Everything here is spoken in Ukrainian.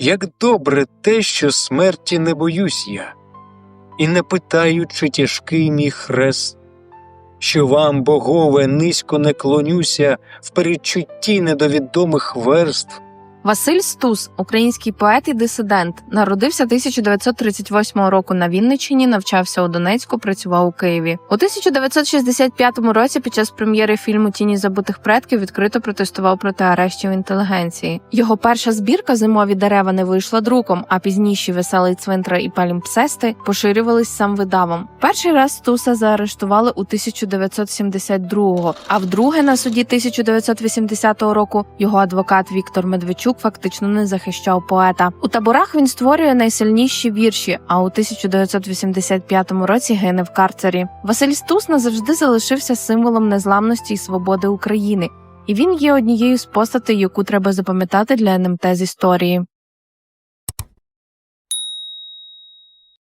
Як добре те, що смерті не боюсь я, і не питаю, чи тяжкий мій хрест, що вам, богове, низько не клонюся в передчутті недовідомих верств. Василь Стус, український поет і дисидент, народився 1938 року на Вінниччині, навчався у Донецьку, працював у Києві. У 1965 році під час прем'єри фільму Тіні забутих предків відкрито протестував проти арештів інтелігенції. Його перша збірка Зимові дерева не вийшла друком, а пізніші веселий цвинтра і палімпсести поширювались сам видавом. Перший раз Стуса заарештували у 1972-го, а вдруге на суді 1980 року його адвокат Віктор Медведчук фактично не захищав поета. У таборах він створює найсильніші вірші, а у 1985 році гине в карцері. Василь Стус назавжди залишився символом незламності і свободи України, і він є однією з постатей, яку треба запам'ятати для НМТ з історії.